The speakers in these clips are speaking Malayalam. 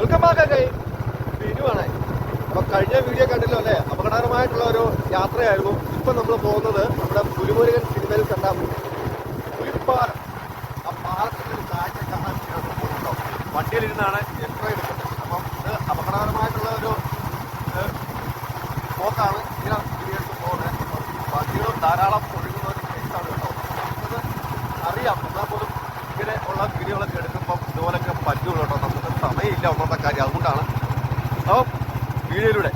വെൽക്കം കഴിയും കൈ ബിനുവാണ് അപ്പൊ കഴിഞ്ഞ വീഡിയോ കണ്ടല്ലോ അല്ലേ? അപകടകരമായിട്ടുള്ള ഒരു യാത്രയായിരുന്നു. ഇപ്പൊ നമ്മൾ പോകുന്നത് നമ്മുടെ പുലിമുരുകൻ സിനിമയിൽ കണ്ട പുലിപ്പാറ ആ പാലത്തിന്റെ ഒരു കാഴ്ച കാണാൻ കേട്ടോ. വണ്ടിയിലിരുന്നാണ് എത്ര എടുക്കുന്നത്. അപ്പം ഇത് അപകടകരമായിട്ടുള്ള ഒരു പോക്കാണ് ഇങ്ങനെ വീഡിയോസ് പോകുന്നത്. വണ്ടികളും ധാരാളം ഒഴുകുന്ന ഒരു കേസാണ് കേട്ടോ. നമുക്കത് അറിയാം. എന്നാൽ പോലും ഇങ്ങനെ ഉള്ള വീഡിയോകളൊക്കെ എടുക്കുമ്പോൾ ഇതുപോലൊക്കെ പറ്റുള്ളൂ കേട്ടോ സമയമില്ല ഒന്നാമത്തെ കാര്യം അതുകൊണ്ടാണ്. അപ്പോൾ വീഡിയോയിലൂടെ.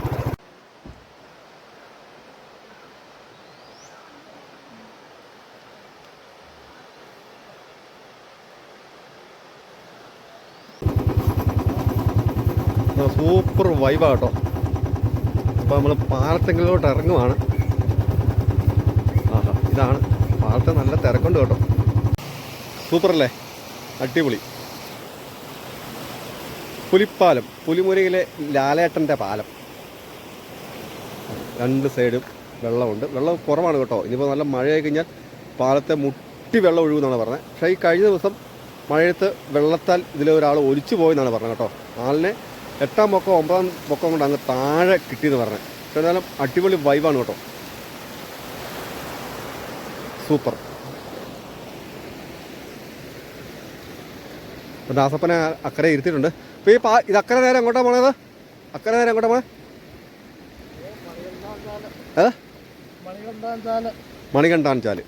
സൂപ്പർ വൈബ് ആട്ടോ. അപ്പോൾ നമ്മൾ പാലത്തെങ്കിലോട്ട് ഇറങ്ങുവാണ്. ആഹാ ഇതാണ്. പാലത്തെ നല്ല തിരക്കുണ്ട് കേട്ടോ. സൂപ്പർ അല്ലേ അടിപൊളി. പുലിപ്പാലം പുലിമുരയിലെ ലാലേട്ടന്റെ പാലം. രണ്ട് സൈഡും വെള്ളമുണ്ട്. വെള്ളം കുറവാണ് കേട്ടോ. ഇനിയിപ്പോൾ നല്ല മഴയായി കഴിഞ്ഞാൽ പാലത്തെ മുട്ടി വെള്ളം ഒഴുകുമെന്നാണ് പറഞ്ഞത്. പക്ഷേ ഈ കഴിഞ്ഞ ദിവസം മഴയത്ത് വെള്ളത്താൽ ഇതിലെ ഒരാൾ ഒലിച്ചു പോയെന്നാണ് പറഞ്ഞത് കേട്ടോ. ആളിനെ എട്ടാം പൊക്കം ഒമ്പതാം പൊക്കം കൊണ്ട് അങ്ങ് താഴെ കിട്ടിയെന്ന് പറഞ്ഞത്. പക്ഷേ എന്നാലും അടിപൊളി വൈബാണ് കേട്ടോ. സൂപ്പർ. ദാസപ്പനെ അക്കരെ ഇരുത്തിയിട്ടുണ്ട്. അപ്പോൾ ഈ പാ ഇത് അക്കരെ നേരം എങ്ങോട്ടാ പോണത് അക്കരെ നേരം എങ്ങോട്ടാ പോണേ? മണികണ്ഠാൻ ചാൽ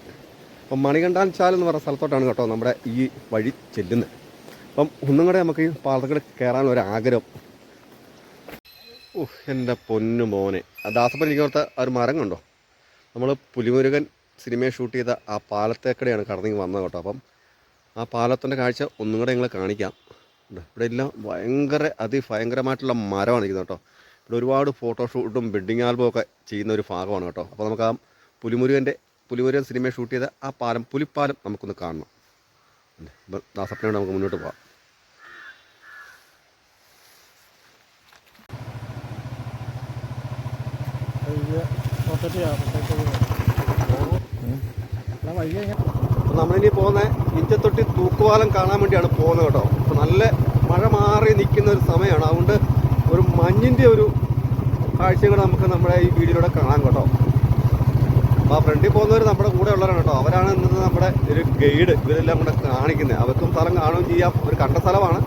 അപ്പം മണികണ്ഠാൻ ചാൽ എന്ന് പറഞ്ഞ സ്ഥലത്തോട്ടാണ് കേട്ടോ നമ്മുടെ ഈ വഴി ചെല്ലുന്നത്. അപ്പം ഒന്നും കൂടെ നമുക്ക് ഈ പാലത്തക്കട കയറാൻ ഒരു ആഗ്രഹം. എന്റെ പൊന്നു മോനെ. ദാസപ്പൻ എനിക്ക് ആ ഒരു മരം കണ്ടോ? നമ്മൾ പുലിമുരുകൻ സിനിമയെ ഷൂട്ട് ചെയ്ത ആ പാലത്തേക്കടയാണ് കടന്നിങ്ങ് വന്നത് കേട്ടോ. അപ്പം ആ പാലത്തിന്റെ കാഴ്ച ഒന്നും കൂടെ ഞങ്ങൾ കാണിക്കാം. ഇവിടെ എല്ലാം ഭയങ്കര അതിഭയങ്കരമായിട്ടുള്ള മരമാണ് ഇരിക്കുന്നത് കേട്ടോ. ഇവിടെ ഒരുപാട് ഫോട്ടോഷൂട്ടും വെഡ്ഡിങ് ആൽബവും ഒക്കെ ചെയ്യുന്ന ഒരു ഭാഗമാണ് കേട്ടോ. അപ്പോൾ നമുക്ക് ആ പുലിമുരുകന്റെ പുലിമുരുകൻ സിനിമ ഷൂട്ട് ചെയ്ത ആ പാലം പുലിപ്പാലം നമുക്കൊന്ന് കാണണം. ഇപ്പം ദാസപ്പനോട് നമുക്ക് മുന്നോട്ട് പോകാം അപ്പോൾ നമ്മളിനി പോകുന്ന ഇഞ്ചത്തൊട്ടി തൂക്കുവാലം കാണാൻ വേണ്ടിയാണ് പോകുന്നത് കേട്ടോ. അപ്പോൾ നല്ല മഴ മാറി നിൽക്കുന്ന ഒരു സമയമാണ്. അതുകൊണ്ട് ഒരു മഞ്ഞിന്റെ ഒരു കാഴ്ചകൾ നമുക്ക് നമ്മുടെ ഈ വീഡിയോയിലൂടെ കാണാം കേട്ടോ. അപ്പോൾ ആ ഫ്രണ്ടിൽ പോകുന്നവർ നമ്മുടെ കൂടെ ഉള്ളവരാണ് കേട്ടോ. അവരാണ് ഇന്നത്തെ നമ്മുടെ ഒരു ഗൈഡ്. ഇവരെല്ലാം കൂടെ കാണിക്കുന്നത്. അവർക്കും സ്ഥലം കാണുകയും ചെയ്യാം. അവർ കണ്ട സ്ഥലമാണ്.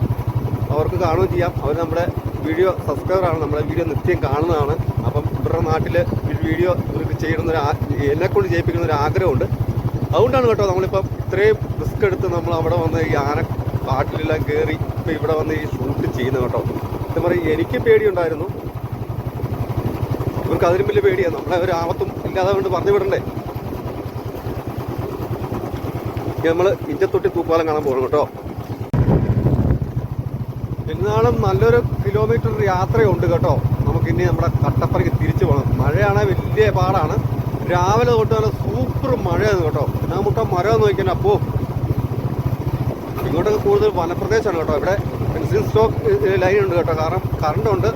അവർക്ക് കാണുകയും ചെയ്യാം. അവർ നമ്മുടെ വീഡിയോ സബ്സ്ക്രൈബറാണ് നമ്മുടെ വീഡിയോ നിത്യം കാണുന്നതാണ്. അപ്പം ഇവരുടെ നാട്ടിൽ വീഡിയോ ഇവർക്ക് ചെയ്യണമെന്നൊരു ഒരു ആ- എന്നെ കൊണ്ട് ചെയ്യിപ്പിക്കുന്ന ഒരു ആഗ്രഹമുണ്ട്. അതുകൊണ്ടാണ് കേട്ടോ നമ്മളിപ്പം ഇത്രയും റിസ്ക് എടുത്ത് നമ്മൾ അവിടെ വന്ന് ഈ ആന കാട്ടിലെല്ലാം കയറി ഇപ്പം ഇവിടെ വന്ന് ഈ ഷൂട്ട് ചെയ്യുന്നത് കേട്ടോ. എന്താ പറയുക എനിക്ക് പേടിയുണ്ടായിരുന്നു. ഇവർക്ക് അതിലും വലിയ പേടിയാണ് നമ്മളെ ഒരു ആപത്തും ഇല്ലാതെ കൊണ്ട് പറഞ്ഞു വിടണ്ടേ. നമ്മൾ ഇഞ്ചത്തൊട്ടി തൂപ്പാലം കാണാൻ പോകണം കേട്ടോ. എന്നാളും നല്ലൊരു കിലോമീറ്റർ യാത്രയുണ്ട് കേട്ടോ. നമുക്കിനി നമ്മുടെ കട്ടപ്പനയ്ക്ക് തിരിച്ചു പോകണം. മഴയാണെങ്കിൽ വലിയ പാടാണ്. രാവിലെ തൊട്ട് നല്ല സൂപ്പർ മഴയാണ് കേട്ടോ. ഞാൻ മുട്ട മരം നോക്കിയാൽ അപ്പോ ഇങ്ങോട്ടൊക്കെ കൂടുതൽ വനപ്രദേശമാണ് കേട്ടോ. ഇവിടെ പെൻസിൽ സ്റ്റോക്ക് ലൈൻ ഉണ്ട് കേട്ടോ. കാരണം കറണ്ട് ഉണ്ട്.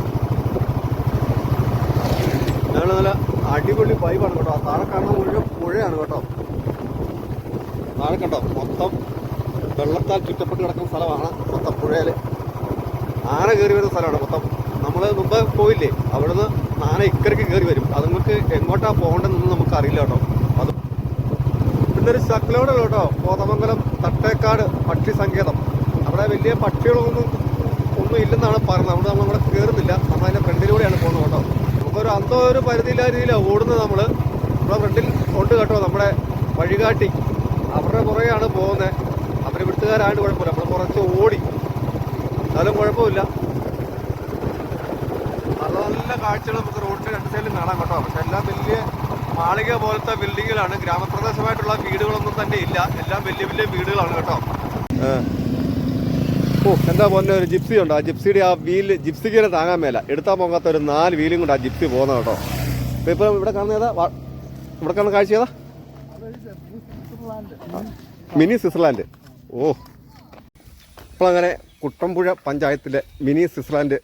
നല്ല നല്ല അടിപൊളി പൈപ്പാണ് കേട്ടോ. ആ താഴെ കാണുന്ന മുഴുവൻ പുഴയാണ് കേട്ടോ. താഴെ കണ്ടോ? മൊത്തം വെള്ളത്താൽ ചുറ്റപ്പെട്ട് കിടക്കുന്ന സ്ഥലമാണ് മൊത്തം പുഴയിൽ ആന കയറി വരുന്ന സ്ഥലമാണ് മൊത്തം. നമ്മൾ മുമ്പ് പോയില്ലേ? അവിടുന്ന് ആന ഇക്കരയ്ക്ക് കയറി വരും. അത് നമുക്ക് എങ്ങോട്ടാ പോകേണ്ടതെന്നൊന്നും നമുക്ക് അറിയില്ല കേട്ടോ. ഇന്നൊരു ശക്ലോട് കേട്ടോ. കോതമംഗലം തട്ടേക്കാട് പക്ഷി സങ്കേതം. അവിടെ വലിയ പക്ഷികളൊന്നും ഒന്നും ഇല്ലെന്നാണ് പറയുന്നത് അവിടെ നമ്മൾ അവിടെ കയറുന്നില്ല നമ്മൾ അതിന്റെ ഫ്രണ്ടിലൂടെയാണ് പോകുന്നത് കേട്ടോ. നമുക്കൊരു അന്തോ ഒരു പരിധിയില്ലാത്ത രീതിയിലാണ് ഓടുന്നത് നമ്മൾ നമ്മുടെ ഫ്രണ്ടിൽ ഉണ്ട് കേട്ടോ നമ്മുടെ വഴികാട്ടി. അവരുടെ പുറകെയാണ് പോകുന്നത്. അവർ വിട്ടുകാരായിട്ട് കുഴപ്പമില്ല. നമ്മൾ കുറച്ച് ഓടി. എന്നാലും കുഴപ്പമില്ല. നല്ല നല്ല കാഴ്ചകൾ നമുക്ക് റോഡിന്റെ രണ്ട് സൈഡിലും കാണാം കേട്ടോ. പക്ഷെ എല്ലാം വലിയ മാളിക പോലത്തെ ബിൽഡിങ്ങുകളാണ് ഗ്രാമപ്രദേശമായിട്ടുള്ള വീടുകളൊന്നും തന്നെ ഇല്ല. എല്ലാം വലിയ വലിയ വീടുകളാണ് കേട്ടോ. ഓ എന്താ പോലെ ഒരു ജിപ്സി ഉണ്ട്? ആ ജിപ്സിയുടെ ആ വീൽ ജിപ്സിക്ക് തന്നെ താങ്ങാൻ മേല. എടുത്താൽ പോകാത്ത ഒരു നാല് വീലും കൊണ്ട് ആ ജിപ്സി പോകുന്ന കേട്ടോ. ഇപ്പൊ ഇവിടെ കാണുന്ന ഏതാ? ഇവിടെ കാണുന്ന കാഴ്ച ഏതാ? Mini Switzerland. ഓ. അപ്പോൾ അങ്ങനെ കുട്ടമ്പുഴ പഞ്ചായത്തിലെ മിനി സ്വിറ്റ്സർലാൻഡ്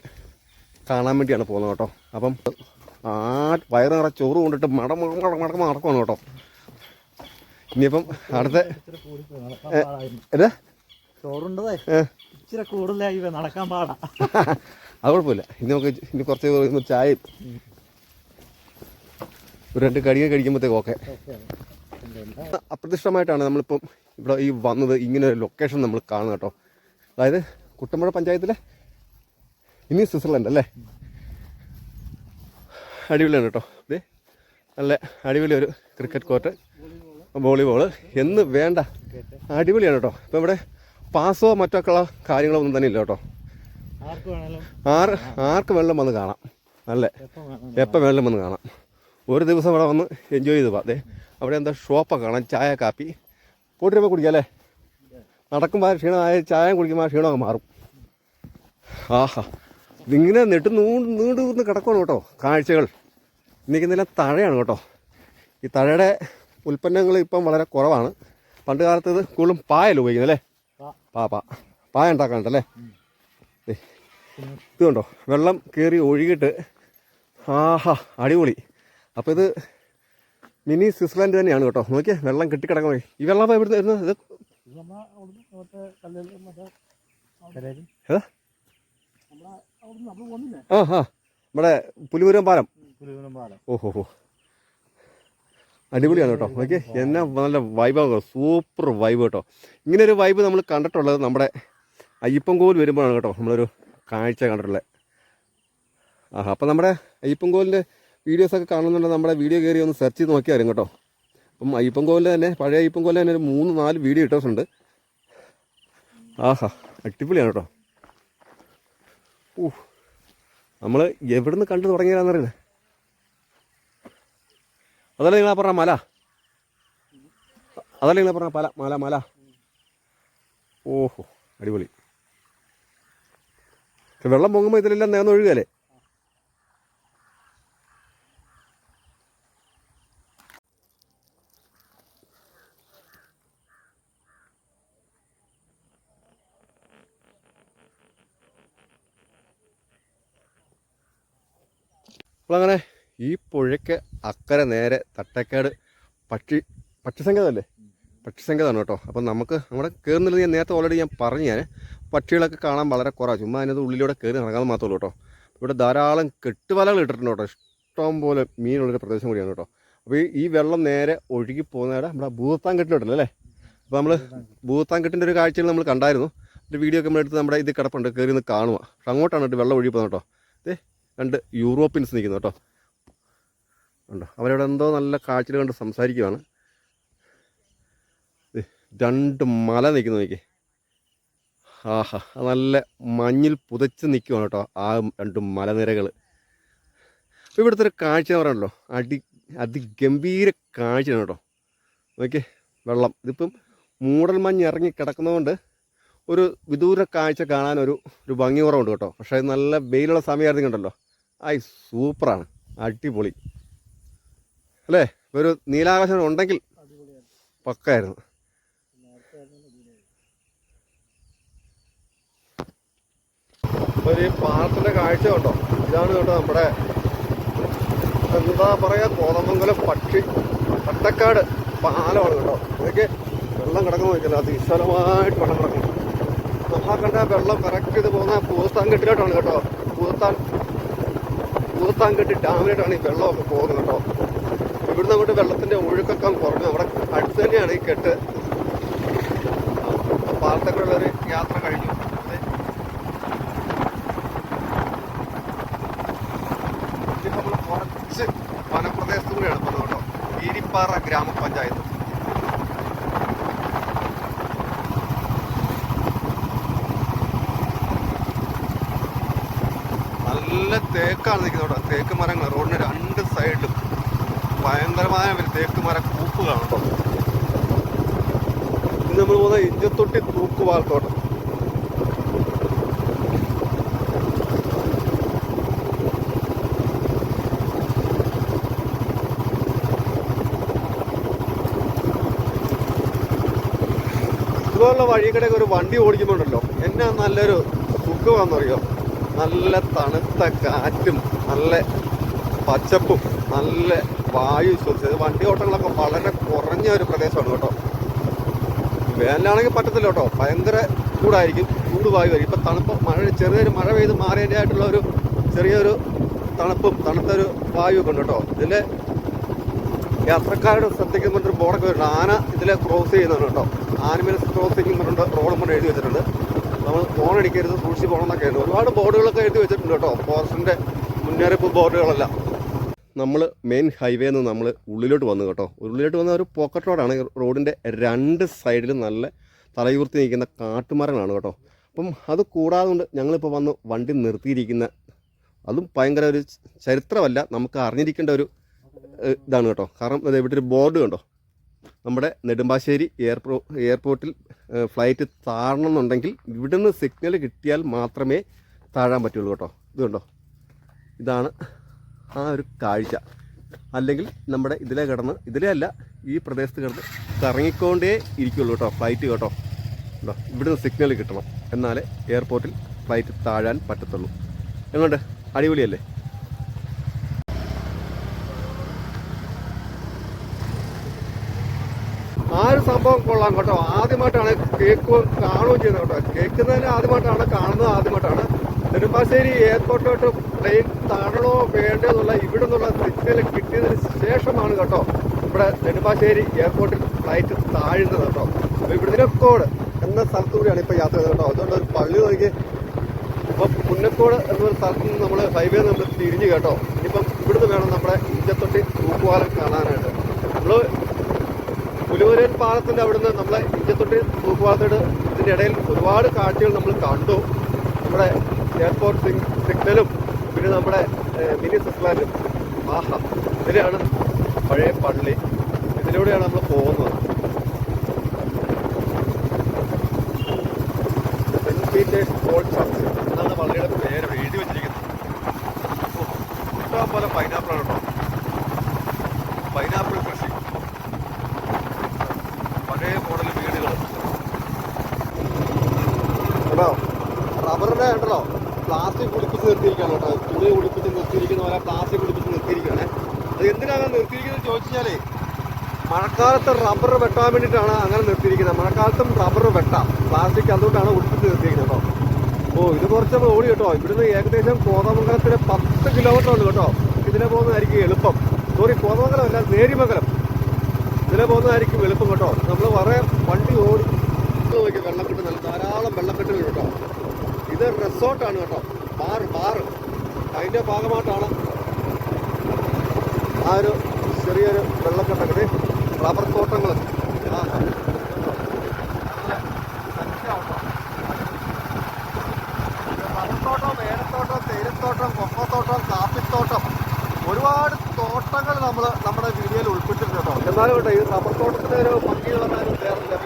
കാണാൻ വേണ്ടിയാണ് പോകുന്നത് കേട്ടോ. അപ്പം ആ വയറ് നിറ ചോറ് കൊണ്ടിട്ട് മട മട മടക്കം നടക്കുവാണ് കേട്ടോ. ഇനിയിപ്പം അടുത്ത ഇച്ചിരി കൂടുതലായി നടക്കാൻ പാടാ. അത് കുഴപ്പമില്ല. ഇനി നമുക്ക് ഇനി കുറച്ച് ചായ ചായയും ഒരു രണ്ട് കടിയൊക്കെ കഴിക്കുമ്പോഴത്തേക്ക് ഓക്കെ. അപ്രതിഷ്ഠമായിട്ടാണ് നമ്മളിപ്പം ഇവിടെ ഈ വന്നത് ഇങ്ങനെ ഒരു ലൊക്കേഷൻ നമ്മൾ കാണുന്നത് കേട്ടോ. അതായത് കുട്ടമ്പുഴ പഞ്ചായത്തിലെ ഇനി സ്വിറ്റ്സർലൻഡ് അല്ലേ? അടിപൊളിയാണ് കേട്ടോ. ഇത് നല്ല അടിപൊളി ഒരു ക്രിക്കറ്റ് കോർട്ട് വോളിബോൾ എന്ന് വേണ്ട അടിപൊളിയാണ് കേട്ടോ. ഇപ്പം ഇവിടെ പാസോ മറ്റൊക്കെയുള്ള കാര്യങ്ങളോ ഒന്നും തന്നെ ഇല്ല കേട്ടോ. ആർ ആർക്ക് വെള്ളം വന്ന് കാണാം. നല്ല എപ്പം എപ്പോൾ വെള്ളം വന്ന് കാണാം. ഒരു ദിവസം ഇവിടെ വന്ന് എൻജോയ് ചെയ്ത് പോകാം അതെ അവിടെ എന്താ ഷോപ്പൊക്കെ കാണാം. ചായ കാപ്പി. പോട്ടിരുമ്പോൾ കുടിക്കാം അല്ലേ? നടക്കുമ്പോൾ ക്ഷീണമായ ചായ കുടിക്കുമ്പോൾ ആ ക്ഷീണമൊക്കെ മാറും. ആഹാ. ഇതിങ്ങനെ നെട്ട് നീണ്ടു നീണ്ടു നിന്ന് കിടക്കണം കേട്ടോ കാഴ്ചകൾ. നിൽക്കുന്നില്ല തഴയാണ് കേട്ടോ. ഈ തഴയുടെ ഉൽപ്പന്നങ്ങൾ ഇപ്പം വളരെ കുറവാണ്. പണ്ട് കാലത്ത് ഇത് കൂടുതലും പായൽ ഉപയോഗിക്കുന്നത് അല്ലേ? പാ. പാ പായ ഉണ്ടാക്കാനുണ്ടല്ലേ ഇത് കണ്ടോ? വെള്ളം കയറി ഒഴുകിയിട്ട് ആഹാ അടിപൊളി. അപ്പോൾ ഇത് മിനി സ്വിറ്റ്സർലാൻഡ് തന്നെയാണ് കേട്ടോ. നോക്കിയേ വെള്ളം കെട്ടിക്കിടക്കണേ ഈ വെള്ളം അപ്പോൾ നിന്ന് വരുന്നത്? ഇത് ആ ആ. നമ്മുടെ പുലിപുരം പാലം. ഓഹോ അടിപൊളിയാണ് കേട്ടോ. ഓക്കെ എന്നാ നല്ല വൈബാണ് സൂപ്പർ വൈബ് കേട്ടോ. ഇങ്ങനെ ഒരു വൈബ് നമ്മൾ കണ്ടിട്ടുള്ളത് നമ്മുടെ അയ്യപ്പം കോവിൽ വരുമ്പോഴാണ് കേട്ടോ നമ്മളൊരു കാഴ്ച കണ്ടിട്ടുള്ളത്. ആഹാ അപ്പം നമ്മുടെ അയ്യപ്പം കോവിലിന്റെ വീഡിയോസൊക്കെ കാണുന്നുണ്ടെങ്കിൽ നമ്മുടെ വീഡിയോ കയറി ഒന്ന് സെർച്ച് ചെയ്ത് നോക്കിയാലും കേട്ടോ. അപ്പം അയ്യപ്പം അയ്യപ്പൻകോവിലിന്റെ തന്നെ പഴയ അയ്യപ്പം അയ്യപ്പൻകോവിലിൽ തന്നെ ഒരു മൂന്ന് നാല് വീഡിയോ ഇട്ടിട്ടുണ്ട് ആഹാ അടിപൊളിയാണ് കേട്ടോ. ഊ നമ്മൾ എവിടുന്ന് കണ്ടു തുടങ്ങിയതാണെന്നറിയില്ല. അതല്ല നിങ്ങളാ പറഞ്ഞ മല? അതല്ല നിങ്ങളാ പറഞ്ഞ പല മല മല? ഓഹോ അടിപൊളി. വെള്ളം പൊങ്ങുമ്പോൾ ഇതിലെല്ലാം നേർന്ന് ഒഴുകല്ലേ? അപ്പോൾ അങ്ങനെ ഈ പുഴയ്ക്ക് അക്കരെ നേരെ തട്ടേക്കാട് പക്ഷി പക്ഷിസങ്കേതമല്ലേ പക്ഷിസങ്കേതമാണ് കേട്ടോ. അപ്പം നമുക്ക് നമ്മുടെ കയറുന്നില്ല ഞാൻ നേരത്തെ ഓൾറെഡി ഞാൻ പറഞ്ഞു ഞാൻ. പക്ഷികളൊക്കെ കാണാൻ വളരെ കുറവാണ് ചുമ്മാ അതിനകത്ത് ഉള്ളിലൂടെ കയറി നടക്കാൻ മാത്രമേ ഉള്ളൂ കേട്ടോ. ഇവിടെ ധാരാളം കെട്ടുവലകൾ ഇട്ടിട്ടുണ്ട് കേട്ടോ. ഇഷ്ടം പോലെ മീനുള്ളൊരു പ്രദേശം കൂടിയാണ് കേട്ടോ. അപ്പോൾ ഈ- വെള്ളം നേരെ ഒഴുകി പോകുന്നവിടെ നമ്മുടെ ഭൂത്താൻ കെട്ടിലുണ്ടല്ലോ അപ്പോൾ നമ്മൾ ഭൂത്താൻ കെട്ടിന്റെ ഒരു കാഴ്ചകൾ നമ്മൾ കണ്ടായിരുന്നു. ഒരു വീഡിയോ ഒക്കെ നമ്മളെടുത്ത് നമ്മുടെ ഇത് കിടപ്പുണ്ട്. കയറി നിന്ന് കാണുക. പക്ഷെ അങ്ങോട്ടാണ് വെള്ളം ഒഴുകി പോകുന്നത് കേട്ടോ. ദേ രണ്ട് യൂറോപ്യൻസ് നിൽക്കുന്നു കേട്ടോ. ഉണ്ടോ? അവരവിടെ എന്തോ നല്ല കാഴ്ചകൾ കണ്ട് സംസാരിക്കുവാണ്. രണ്ട് മല നിൽക്കുന്നു നോക്കി ആഹാ നല്ല മഞ്ഞിൽ പുതച്ച് നിൽക്കുവാണ് കേട്ടോ ആ രണ്ട് മലനിരകൾ. അപ്പോൾ ഇവിടുത്തെ ഒരു കാഴ്ച എന്ന് പറയുമല്ലോ അടി അതിഗംഭീര കാഴ്ചയാണ് കേട്ടോ. നോക്കിയേ വെള്ളം. ഇതിപ്പം മൂടൽ മഞ്ഞ് ഇറങ്ങി കിടക്കുന്നതുകൊണ്ട് ഒരു വിദൂര കാഴ്ച കാണാനൊരു ഒരു ഭംഗി കുറവുണ്ട് കേട്ടോ. പക്ഷേ നല്ല വെയിലുള്ള സമയമായിരുന്നു കണ്ടല്ലോ. ആയി സൂപ്പറാണ്. അടിപൊളി. അല്ലേ? ഒരു നീലാകാശം ഉണ്ടെങ്കിൽ പക്കായിരുന്നു. ഒരു പാലത്തിന്റെ കാഴ്ച കണ്ടോ? ഇതാണ് കേട്ടോ നമ്മുടെ എന്താ പറയാ കോതമംഗലം പക്ഷി പട്ടക്കാട് പാലമാണ് കേട്ടോ. ഇതൊക്കെ വെള്ളം കിടക്കുന്ന നോക്കില്ല അതിവിശാലമായിട്ട് വെള്ളം കിടക്കുന്നു. നമ്മളെ കണ്ട വെള്ളം കറക്റ്റ് ചെയ്ത് പോകുന്ന പൂത്താൻ കെട്ടിലോട്ടാണ് കേട്ടോ. പൂത്താൻ കെട്ടി ഡാമിലോട്ടാണ് ഈ വെള്ളമൊക്കെ പോകുന്നത് കേട്ടോ. ഇവിടുന്ന് അങ്ങോട്ട് വെള്ളത്തിന്റെ ഒഴുക്കൊക്കെ കുറഞ്ഞു. അവിടെ അടുത്ത് തന്നെയാണ് ഈ കെട്ട്. പാലത്തൊക്കെയുള്ള യാത്ര കഴിഞ്ഞു. നമ്മൾ പോകുന്നത് കേട്ടോ. ഈരിപ്പാറ ഗ്രാമപഞ്ചായത്ത്. നല്ല തേക്കാണ് നിൽക്കുന്നത് തേക്ക് മരങ്ങൾ റോഡിന് രണ്ട് സൈഡിലും ഭയങ്കരമായ ഒരു തേക്ക് മര കൂപ്പ് കേട്ടോ. ഇന്ന് നമ്മൾ പോകുന്ന ഇഞ്ചത്തൊട്ടി തൂക്കുപാലത്തോട്ടം ഇതുപോലുള്ള വഴിക്കടയൊക്കെ ഒരു വണ്ടി ഓടിക്കുമ്പോണ്ടല്ലോ എന്നാ നല്ലൊരു സുഖമാണെന്നറിയോ? നല്ല തണുത്ത കാറ്റും നല്ല പച്ചപ്പും നല്ല വായു ശ്വസിച്ചത് വണ്ടി ഓട്ടങ്ങളൊക്കെ വളരെ കുറഞ്ഞ ഒരു പ്രദേശമാണ് കേട്ടോ. വേനലാണെങ്കിൽ പറ്റത്തില്ല കേട്ടോ. ഭയങ്കര ചൂടായിരിക്കും. ചൂട് വായു വരും ഇപ്പം തണുപ്പ് മഴ ചെറിയൊരു മഴ പെയ്ത് മാറേണ്ടതായിട്ടുള്ള ഒരു ചെറിയൊരു തണുപ്പും തണുത്തൊരു വായു ഒക്കെ ഉണ്ട് കേട്ടോ. ഇതിൽ യാത്രക്കാരുടെ ശ്രദ്ധിക്കുന്ന ഒരു ബോർഡൊക്കെ വരുന്നുണ്ട് ആന ഇതിലെ ക്രോസ് ചെയ്യുന്നുണ്ട് കേട്ടോ. ആനിമൽസ് ക്രോസിംഗ് പറഞ്ഞിട്ട് റോളും കൊണ്ട് എഴുതി വെച്ചിട്ടുണ്ട്. നമ്മൾ ഫോൺ അടിക്കരുത് സൂക്ഷിച്ച് പോകണം എന്നൊക്കെ ഉണ്ട്. ഒരുപാട് ബോർഡുകളൊക്കെ എഴുതി വെച്ചിട്ടുണ്ട് കേട്ടോ. ഫോറസ്റ്റിന്റെ മുന്നറിയിപ്പ് ബോർഡുകളെല്ലാം. നമ്മൾ മെയിൻ ഹൈവേ നിന്ന് നമ്മൾ ഉള്ളിലോട്ട് വന്നു കേട്ടോ. ഉള്ളിലോട്ട് വന്ന ഒരു പോക്കറ്റ് റോഡാണ് റോഡിന്റെ രണ്ട് സൈഡിലും നല്ല തലയുർത്തി നിൽക്കുന്ന കാട്ടുമരങ്ങളാണ് കേട്ടോ. അപ്പം അത് കൂടാതെ കൊണ്ട് ഞങ്ങളിപ്പോൾ വന്ന് വണ്ടി നിർത്തിയിരിക്കുന്ന അതും ഭയങ്കര ഒരു ചരിത്രമല്ല നമുക്ക് അറിഞ്ഞിരിക്കേണ്ട ഒരു ഇതാണ് കേട്ടോ. കാരണം ഇവിടെ ഒരു ബോർഡ് കണ്ടോ? നമ്മുടെ നെടുമ്പാശ്ശേരി എയർപോ എയർപോർട്ടിൽ ഫ്ലൈറ്റ് താഴണം എന്നുണ്ടെങ്കിൽ ഇവിടുന്ന് സിഗ്നൽ കിട്ടിയാൽ മാത്രമേ താഴാൻ പറ്റുള്ളൂ കേട്ടോ. ഇതുണ്ടോ ഇതാണ് ആ ഒരു കാഴ്ച. അല്ലെങ്കിൽ നമ്മുടെ ഇതിലെ കിടന്ന് ഇതിലെ അല്ല ഈ പ്രദേശത്ത് കിടന്ന് കറങ്ങിക്കൊണ്ടേ ഇരിക്കുള്ളൂ കേട്ടോ ഫ്ലൈറ്റ് കേട്ടോ. കേട്ടോ ഇവിടുന്ന് സിഗ്നൽ കിട്ടണം. എന്നാലേ എയർപോർട്ടിൽ ഫ്ലൈറ്റ് താഴാൻ പറ്റത്തുള്ളൂ. എങ്ങോട്ട്? അടിപൊളിയല്ലേ? ആ ഒരു സംഭവം കൊള്ളാം കേട്ടോ. ആദ്യമായിട്ടാണ് കേൾക്കുകയും കാണുകയും ചെയ്യുന്നത് കേട്ടോ. കേൾക്കുന്നതിന് ആദ്യമായിട്ടാണ് കാണുന്നത് ആദ്യമായിട്ടാണ്. നെടുമ്പാശ്ശേരി എയർപോർട്ടിലോട്ട് പ്ലെയിൻ താഴണോ വേണ്ടെന്നുള്ള ഇവിടെ നിന്നുള്ള സിഗ്നൽ കിട്ടിയതിന് ശേഷമാണ് കേട്ടോ ഇവിടെ നെടുമ്പാശ്ശേരി എയർപോർട്ടിൽ ഫ്ലൈറ്റ് താഴുന്നത് കേട്ടോ. അപ്പോൾ ഇവിടെ എന്ന സ്ഥലത്തു കൂടിയാണ് ഇപ്പോൾ യാത്ര ചെയ്തത് കേട്ടോ. അതുകൊണ്ട് ഒരു പള്ളി നോക്കി ഇപ്പം പുന്നക്കോട് എന്നൊരു സ്ഥലത്ത് നിന്ന് നമ്മൾ ഹൈവേ നമ്മൾ തിരിഞ്ഞു കേട്ടോ. ഇനിയിപ്പം ഇവിടുന്ന് വേണം നമ്മുടെ ഇഞ്ചത്തൊട്ടി തൂക്കുപാലം കാണാനായിട്ട്. നമ്മൾ പുലൂരൻ പാലത്തിന്റെ അവിടുന്ന് നമ്മളെ ഇഞ്ചത്തൊട്ടി തൂക്കുപാലത്തോട് ഇതിന്റെ ഇടയിൽ ഒരുപാട് കാഴ്ചകൾ നമ്മൾ കണ്ടു. നമ്മുടെ എയർപോർട്ട് സിഗ് സിഗ്നലും പിന്നെ നമ്മുടെ മിനി സിസ്ലാൻഡും ആഹ ഇതിലാണ് പഴയ പള്ളി. ഇതിലൂടെയാണ് നമ്മൾ പോകുന്നത്. എന്നാണ് പള്ളിയുടെ പേര്. എഴുതി വെച്ചിരിക്കുന്നത് ഇഷ്ടം പോലെ പൈനാപ്പിളാണ് കേട്ടോ പൈനാപ്പിൾ കൃഷി പഴയ മോഡൽ വീടുകൾ കേട്ടോ റബ്ബറിന്റെ ഉണ്ടല്ലോ പ്ലാസ്റ്റിക് കുടിപ്പിച്ച് നിർത്തിയിരിക്കുകയാണ് കേട്ടോ തുണി കുടിപ്പിച്ച് നിർത്തിയിരിക്കുന്ന പോലെ പ്ലാസ്റ്റിക് കുടിപ്പിച്ച് നിർത്തിയിരിക്കുകയാണ് അത് എന്തിനാണ് നിർത്തിയിരിക്കുന്നത് ചോദിച്ചു കഴിഞ്ഞാലേ മഴക്കാലത്ത് റബ്ബർ വെട്ടാൻ വേണ്ടിയിട്ടാണ് അങ്ങനെ നിർത്തിയിരിക്കുന്നത്. മഴക്കാലത്തും റബ്ബർ വെട്ടാം. പ്ലാസ്റ്റിക് അതുകൊണ്ടാണ് ഉടുപ്പിച്ച് നിർത്തിയിരിക്കുന്നത് കേട്ടോ ഓ ഇത് കുറച്ച് നമ്മൾ ഓടി കേട്ടോ. ഇവിടുന്ന് ഏകദേശം കോതമംഗലത്തിന് പത്ത് കിലോമീറ്റർ ഉണ്ട് കേട്ടോ. ഇതിനെ പോകുന്നതായിരിക്കും എളുപ്പം. സോറി കോതമംഗലം അല്ല നേരിമംഗലം ഇതിനെ പോകുന്നതായിരിക്കും എളുപ്പം കേട്ടോ. നമ്മൾ വളരെ വണ്ടി ഓടി നോക്കി വെള്ളക്കെട്ട് നല്ല ധാരാളം വെള്ളക്കെട്ടുകൾ കേട്ടോ. ഇത് റിസോർട്ടാണ് കേട്ടോ. Bar bar. അതിന്റെ ഭാഗമായിട്ടാണ് ആ ഒരു ചെറിയൊരു വെള്ളക്കെട്ടൊക്കെ റബ്ബർ തോട്ടങ്ങൾ റബ്ബർത്തോട്ടം ഏലത്തോട്ടം തേയിലത്തോട്ടം കൊപ്പത്തോട്ടം കാപ്പിത്തോട്ടം. ഒരുപാട് തോട്ടങ്ങൾ നമ്മൾ നമ്മുടെ വീഡിയോയിൽ ഉൾപ്പെട്ടിട്ടുണ്ട് എന്നാലും ഈ റബ്ബർ തോട്ടത്തിന്റെ ഒരു ഭംഗി പറഞ്ഞാൽ വേറെ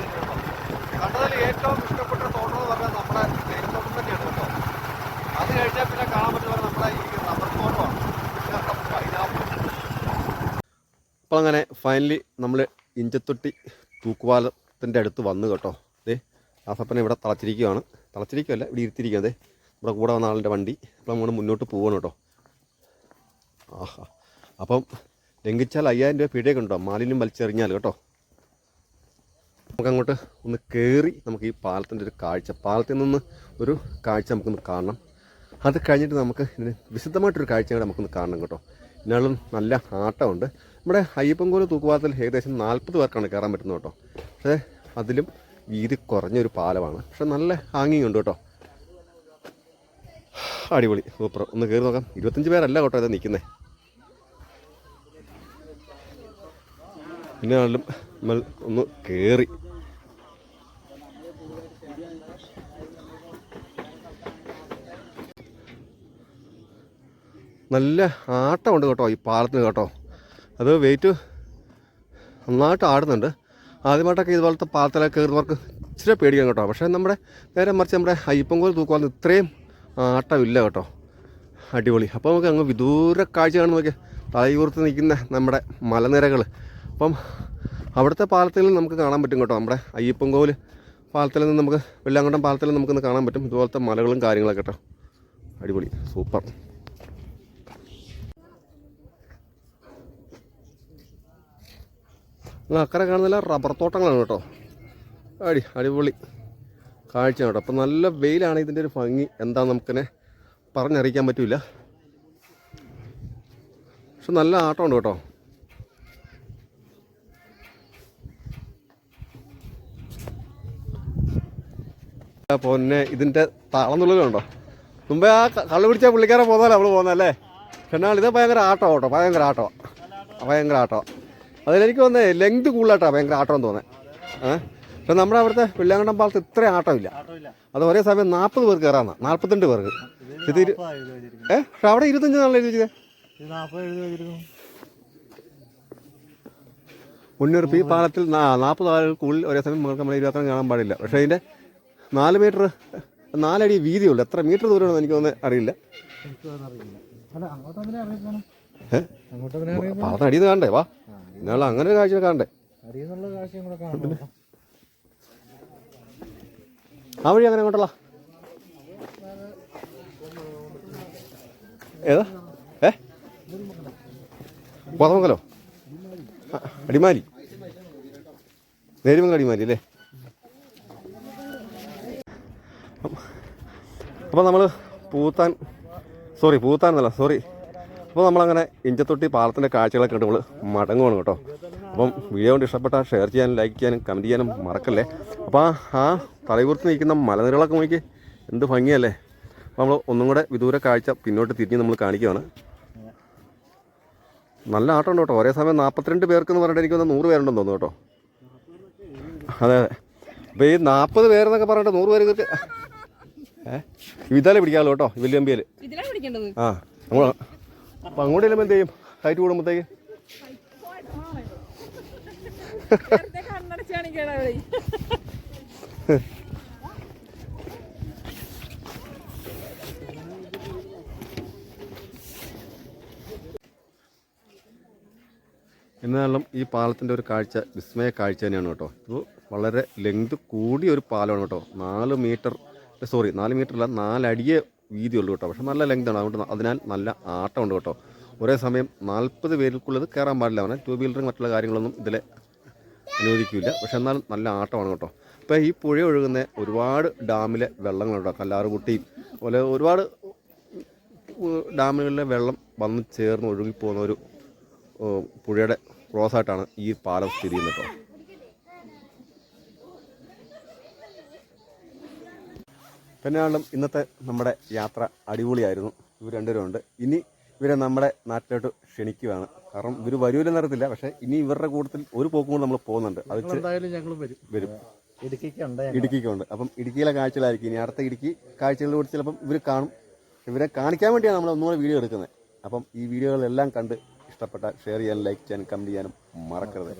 കണ്ടതിൽ ഏറ്റവും ഇഷ്ടപ്പെട്ട തോട്ടം എന്ന് പറഞ്ഞാൽ നമ്മുടെ തേയിലത്തോട്ടം തന്നെയാണ് കേട്ടോ അത് കഴിഞ്ഞാൽ പിന്നെ കാണാൻ പറ്റുന്ന നമ്മുടെ ഈ റബ്ബർ തോട്ടമാണ് പിന്നെ നമ്മുടെ പൈനാപ്പിൾ അപ്പോൾ അങ്ങനെ ഫൈനലി നമ്മൾ ഇഞ്ചത്തൊട്ടി തൂക്കുപാലത്തിന്റെ അടുത്ത് വന്നു കേട്ടോ. ദേ ആസപ്പനെ ഇവിടെ തളച്ചിരിക്കുകയാണ് തളച്ചിരിക്കുകയല്ല ഇവിടെ ഇരുത്തിരിക്കുന്നത് ഇവിടെ കൂടെ വന്ന ആളിന്റെ വണ്ടി. അപ്പോൾ നമ്മൾ മുന്നോട്ട് പോവാണ് കേട്ടോ. ആഹാ. അപ്പം ലംഘിച്ചാൽ അയ്യായിരം രൂപ പിഴയൊക്കെ ഉണ്ടോ? മാലിന്യം വലിച്ചെറിഞ്ഞാൽ കേട്ടോ. നമുക്കങ്ങോട്ട് ഒന്ന് കയറി നമുക്ക് ഈ പാലത്തിന്റെ ഒരു കാഴ്ച പാലത്തിൽ നിന്ന് ഒരു കാഴ്ച നമുക്കൊന്ന് കാണണം. അത് കഴിഞ്ഞിട്ട് നമുക്ക് ഇതിന് വിശദമായിട്ടൊരു കാഴ്ച കൂടെ നമുക്കൊന്ന് കാണണം കേട്ടോ. ഇതിനാളും നല്ല ആട്ടമുണ്ട്. നമ്മുടെ അയ്യപ്പൻകോൽ തൂക്കുപാലത്തിൽ ഏകദേശം നാൽപ്പത് പേർക്കാണ് കയറാൻ പറ്റുന്നത് കേട്ടോ. പക്ഷേ അതിലും വീതി കുറഞ്ഞൊരു പാലമാണ്. പക്ഷെ നല്ല ഹാങ്ങിങ് ഉണ്ട് കേട്ടോ. അടിപൊളി സൂപ്പർ. ഒന്ന് കയറി നോക്കാം. ഇരുപത്തഞ്ച് പേരല്ല കേട്ടോ ഇത് നിൽക്കുന്നത് പിന്നെ ആണെങ്കിലും നമ്മൾ ഒന്ന് കയറി. നല്ല ആട്ടമുണ്ട് കേട്ടോ ഈ പാലത്തിന് കേട്ടോ. അത് വെയിറ്റ് നന്നായിട്ട് ആടുന്നുണ്ട്. ആദ്യമായിട്ടൊക്കെ ഇതുപോലത്തെ പാത്രത്തിലൊക്കെ കയറുന്നവർക്ക് ഇച്ചിരി പേടിക്കാം കേട്ടോ. പക്ഷേ നമ്മുടെ നേരെ മറിച്ച് നമ്മുടെ അയ്യപ്പൻകോൽ തൂക്കുവാന്ന് ഇത്രയും ആട്ടമില്ല കേട്ടോ. അടിപൊളി. അപ്പോൾ നമുക്ക് അങ്ങ് വിദൂര കാഴ്ച കാണുന്ന നോക്കിയാൽ തലയൂർത്ത് നിൽക്കുന്ന നമ്മുടെ മലനിരകൾ. അപ്പം അവിടുത്തെ പാലത്തിൽ നമുക്ക് കാണാൻ പറ്റും കേട്ടോ. നമ്മുടെ അയ്യപ്പൻകോൽ പാലത്തിൽ നിന്ന് നമുക്ക് വെള്ളാങ്കണ്ടം പാലത്തിൽ നമുക്കൊന്ന് കാണാൻ പറ്റും. ഇതുപോലത്തെ മലകളും കാര്യങ്ങളൊക്കെ കേട്ടോ. അടിപൊളി. സൂപ്പർ. അക്കരെ കാണുന്നില്ല റബ്ബർ തോട്ടങ്ങളാണ് കേട്ടോ. അടി അടിപൊളി. കാഴ്ച കേട്ടോ. അപ്പം നല്ല വെയിലാണ് ഇതിന്റെ ഒരു ഭംഗി. എന്താ നമുക്കിനെ പറഞ്ഞറിയിക്കാൻ പറ്റില്ല പക്ഷെ നല്ല ആട്ടമുണ്ട് കേട്ടോ. പൊന്നെ ഇതിന്റെ താളന്നുള്ളിലുണ്ടോ മുമ്പേ ആ കള്ളു പിടിച്ച പുള്ളിക്കാരെ പോകുന്നതല്ലേ നമ്മൾ പോകുന്നതല്ലേ എന്നാൽ ഇത് ഭയങ്കര ആട്ടോ കേട്ടോ. ഭയങ്കര ആട്ടോ ഭയങ്കര ആട്ടോ അതിലെനിക്ക് വന്നേ ലെങ്ത് കൂടുതലായിട്ടാണ് ഭയങ്കര ആട്ടം എന്ന് തോന്നുന്നത്. ഏഹ് പക്ഷെ നമ്മുടെ അവിടുത്തെ വെള്ളിയാങ്കണ്ടം പാലത്ത് ഇത്ര ആട്ടമില്ല. അത് ഒരേ സമയം നാൽപ്പത് പേർക്ക് കയറാന്നാ നാൽപ്പത്തിരണ്ട് പേർക്ക്. ഇത് ഇരു- ഏ? പക്ഷെ അവിടെ ഇരുപത്തഞ്ച് നാളെ എഴുതി വെച്ചത് ഈ പാലത്തിൽ നാൽപ്പത് ആളുകൾക്കുള്ളിൽ ഒരേ സമയം നമ്മൾ നമ്മുടെ ഇരുപത്തിരണ്ട് കാണാൻ പാടില്ല. പക്ഷെ അതിന്റെ നാല് മീറ്റർ നാലടി വീതിയുള്ളൂ. എത്ര മീറ്റർ ദൂരമാണെന്ന് എനിക്ക് തോന്നുന്നത് അറിയില്ല. പാലത്തിന് അടിയിൽ കാണണ്ടേ? വാ. ഇന്നാൾ അങ്ങനെ ഒരു കാഴ്ച കാണണ്ടേ? ആ വഴി അങ്ങനെ അങ്ങോട്ടുള്ള ഏതാ? ഏ? കോതമംഗലോ അടിമാലി. നേരിമംഗലം അടിമാലി അല്ലേ? അപ്പോൾ നമ്മൾ പൂത്താൻ സോറി പൂത്താൻ എന്നല്ല സോറി അപ്പോൾ നമ്മളങ്ങനെ ഇഞ്ചത്തൊട്ടി പാലത്തിന്റെ കാഴ്ചകളൊക്കെ കണ്ട് നമ്മൾ മടങ്ങുവാണ് കേട്ടോ. അപ്പം വീഡിയോ കൊണ്ട് ഇഷ്ടപ്പെട്ടാൽ ഷെയർ ചെയ്യാനും ലൈക്ക് ചെയ്യാനും കമന്റ് ചെയ്യാനും മറക്കല്ലേ. അപ്പോൾ ആ- തലയൂർത്ത് നിൽക്കുന്ന മലനിരകളൊക്കെ നോക്കി എന്ത് ഭംഗിയല്ലേ. അപ്പോൾ നമ്മൾ ഒന്നും കൂടെ വിദൂര കാഴ്ച പിന്നോട്ട് തിരിഞ്ഞ് നമ്മൾ കാണിക്കുകയാണ് നല്ല ആട്ടമുണ്ട് കേട്ടോ. ഒരേ സമയം നാൽപ്പത്തിരണ്ട് പേർക്ക് എന്ന് പറഞ്ഞിട്ട് എനിക്ക് തോന്നുന്നു നൂറ് പേരുണ്ടെന്ന് തോന്നുന്നു കേട്ടോ. അതെ അതെ. അപ്പോൾ ഈ നാൽപ്പത് പേരെന്നൊക്കെ പറഞ്ഞിട്ട് നൂറ് പേർക്ക് ഏ? വിതാലെ പിടിക്കാമല്ലോ കേട്ടോ ഇതിലാണ് പിടിക്കേണ്ടത്? ആ നമ്മൾ അപ്പം അങ്ങോട്ട് ചെല്ലുമ്പോൾ എന്ത് ചെയ്യും? ഹൈറ്റ് കൂടുമ്പോഴത്തേക്ക് എന്നാലും ഈ പാലത്തിന്റെ ഒരു കാഴ്ച വിസ്മയ കാഴ്ച തന്നെയാണ് കേട്ടോ. ഇത് വളരെ ലെങ്ത് കൂടിയ ഒരു പാലമാണ് കേട്ടോ. നാല് മീറ്റർ സോറി നാല് മീറ്റർ അല്ല നാലടിയെ വീതിയുള്ളൂ കേട്ടോ. പക്ഷെ നല്ല ലെങ്ത് ആണ്. അതുകൊണ്ട് അതിനാൽ നല്ല ആട്ടമുണ്ട് കേട്ടോ. ഒരേ സമയം നാൽപ്പത് പേർക്കുള്ളത് കയറാൻ പാടില്ല. അവനെ ടൂ വീലറും മറ്റുള്ള കാര്യങ്ങളൊന്നും ഇതിലെ അനുവദിക്കില്ല പക്ഷെ എന്നാൽ നല്ല ആട്ടമാണ് കേട്ടോ. അപ്പോൾ ഈ പുഴ ഒഴുകുന്ന ഒരുപാട് ഡാമിലെ വെള്ളങ്ങളുണ്ടോ കല്ലാറുകുട്ടിയും അതുപോലെ ഒരുപാട് ഡാമുകളിലെ വെള്ളം വന്ന് ചേർന്ന് ഒഴുകിപ്പോകുന്ന ഒരു പുഴയുടെ പുഴയുടെ ക്രോസായിട്ടാണ് ഈ പാലം സ്ഥിതി ചെയ്യുന്നത് കേട്ടോ. പിന്നെയാണെങ്കിലും ഇന്നത്തെ നമ്മുടെ യാത്ര അടിപൊളിയായിരുന്നു. ഇവർ രണ്ടുപേരും ഉണ്ട്. ഇനി ഇവരെ നമ്മുടെ നാട്ടിലോട്ട് ക്ഷണിക്കുകയാണ്. കാരണം ഇവർ വരൂലെന്ന് അറിയത്തില്ല. പക്ഷേ ഇനി ഇവരുടെ കൂട്ടത്തിൽ ഒരു പോക്കും കൂടെ നമ്മൾ പോകുന്നുണ്ട്. അത് ഞങ്ങളും വരും. വരും. ഇടുക്കിക്കുണ്ട് അപ്പം ഇടുക്കിയിലെ കാഴ്ചകളായിരിക്കും. ഇനി അടുത്ത ഇടുക്കി കൂടി ചിലപ്പം ഇവർ കാണും. ഇവരെ കാണിക്കാൻ വേണ്ടിയാണ് നമ്മൾ ഒന്നുകൂടെ വീഡിയോ എടുക്കുന്നത്. അപ്പം ഈ വീഡിയോകളെല്ലാം കണ്ട് ഇഷ്ടപ്പെട്ട ഷെയർ ചെയ്യാനും ലൈക്ക് ചെയ്യാനും കമന്റ് ചെയ്യാനും മറക്കരുത്.